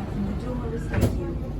back from the doors. Thank you.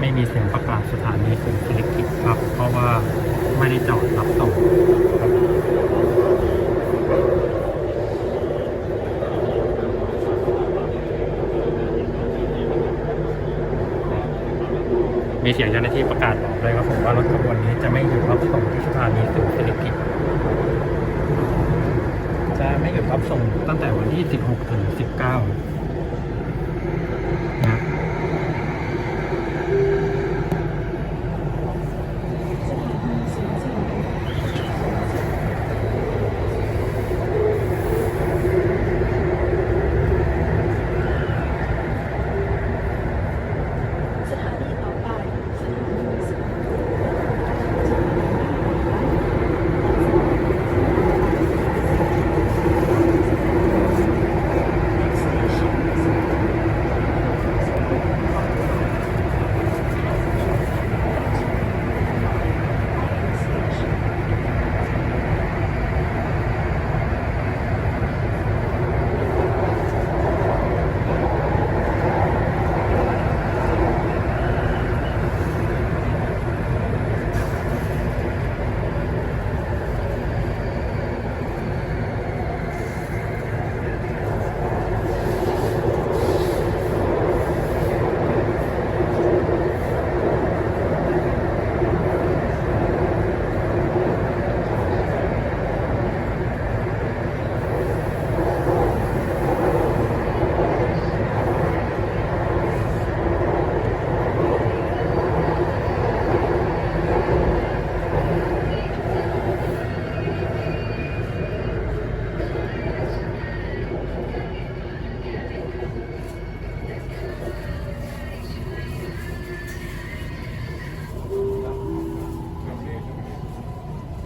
ไม่มีเสียงประกาศสถานีศูนย์เศรษฐกิจครับ เพราะว่าไม่ได้จอดรับส่ง มีเสียงเจ้าหน้าที่ประกาศบอกเลยครับผมว่ารถขบวนนี้จะไม่หยุดรับส่งที่สถานีศูนย์เศรษฐกิจจะไม่หยุดรับส่งตั้งแต่วันที่ 16 ถึง 19นะ สถานีศูนย์เศรษฐกิจสถานีต่อไป สถานีศูนย์ Next station is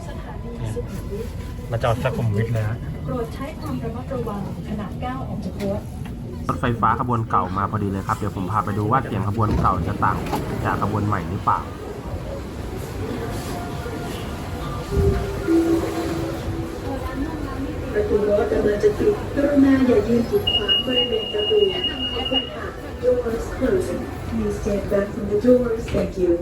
สถานีสุขุมวิท มา จอดสุขุมวิทเลยฮะโปรดใช้ความระมัดระวังขณะก้าวออกจากรถรถไฟฟ้าขบวนเก่ามาพอดีเลยครับ เดี๋ยวผมพาไปดูว่าเสียงขบวนเก่าจะต่างจากขบวนใหม่หรือเปล่า ประตูรถกำลังจะปิดกรุณาอย่ายืนกีดขวางบริเวณประตูขอบคุณค่ะ Doors closing Please stand back from the doors Thank you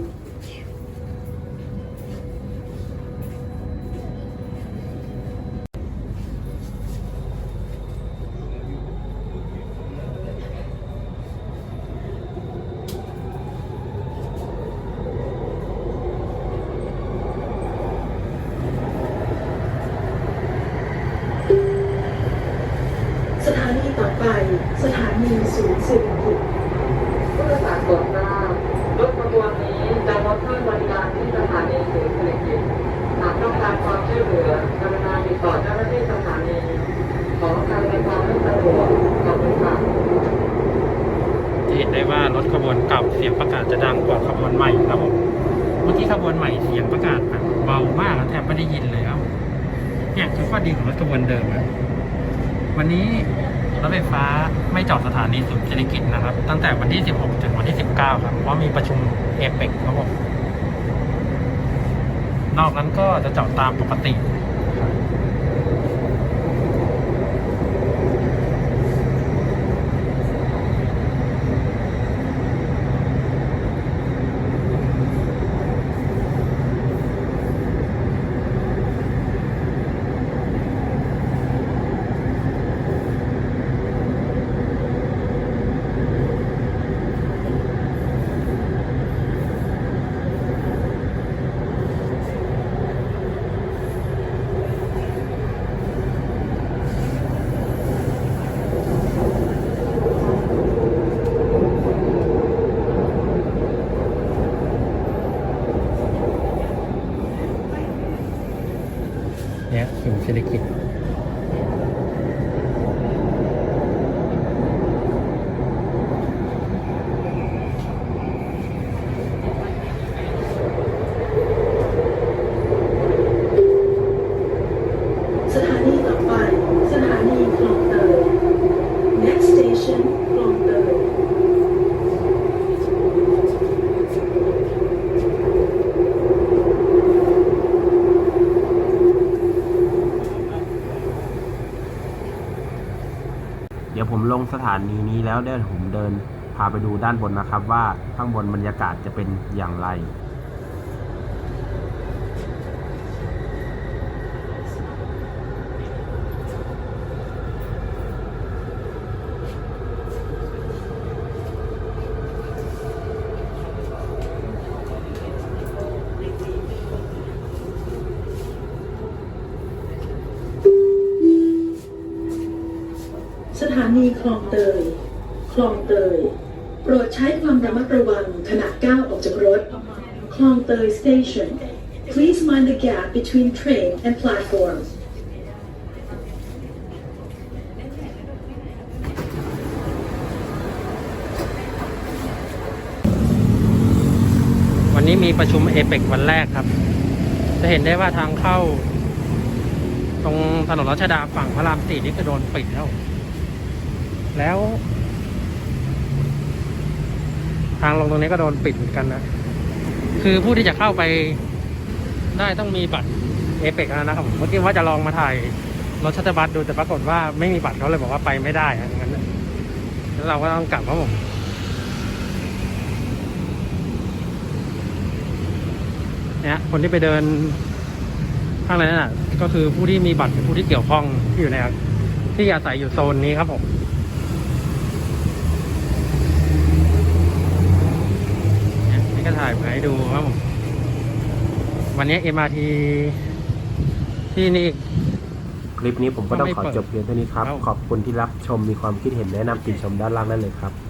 สถานีต่อไป สถานีศูนย์สื่อกิจ ผู้โดยสารโปรดทราบรถขบวนนี้จะงดให้บ ริการที่สถานีศูนย์เศรษฐกิจหากต้องการความช่วยเหลือกรุณาติดต่อเจ้าหน้าที่สถานีขอการในความไม่สะดวกขอบคุณค่ะจะเห็นได้ว่ารถขบวนเก่าเสียงประกาศจะดังกว่าขบวนใหม่ครับผมเมื่อกี้ขบวนใหม่เสียงประกาศแบบเบามากแล้วแทบไม่ได้ยินเลยครับเนี่ยคือข้อดีของรถขบวนเดิมอะวันนี้รถไฟฟ้าไม่จอดสถานีศูนย์เศรษฐกิจนะครับ ตั้งแต่วันที่ 16 ถึงวันที่ 19 ครับ เพราะมีประชุมเอเปกครับผม นอกนั้นก็จะจอดตามปกติ เนี่ยศูนย์เศรษฐกิจ เดี๋ยวผมลงสถานีนี้แล้วเดี๋ยวผมเดินพาไปดูด้านบนนะครับ ว่าข้างบนบรรยากาศจะเป็นอย่างไร นีคลองเตย คลองเตย โปรดใช้ความระมัดระวังขณะก้าวออกจากรถ คลองเตย station please mind the gap between train and platform วันนี้มีประชุมเอเปกวันแรกครับ จะเห็นได้ว่าทางเข้า ตรงถนนรัชดาฝั่งพระรามสี่นี่ก็โดนปิดแล้ว แล้ว ทางลงตรงนี้ก็โดนปิดเหมือนกันนะ คือผู้ที่จะเข้าไปได้ต้องมีบัตรเอเปกนะครับผมเมื่อกี้ว่าจะลองมาถ่ายรถชัตเตอร์บัสดูแต่ปรากฏว่าไม่มีบัตรเขาเลยบอกว่าไปไม่ได้อะอย่างนั้นแล้วเราก็ต้องกลับครับผมเนี่ยคนที่ไปเดินข้างในนั่นน่ะก็คือผู้ที่มีบัตรผู้ที่เกี่ยวข้องที่อยู่ในที่อาศัยอยู่โซนนี้ครับผม เนี่ยนี่ก็ถ่ายมาให้ดูครับผมวันนี้ MRT ที่นี่ คลิปนี้ผมก็ต้องไม่ขอเปิดจบเพียงเท่านี้ครับครับ ขอบคุณที่รับชมมีความคิดเห็นแนะนำติชมด้านล่างได้เลยครับค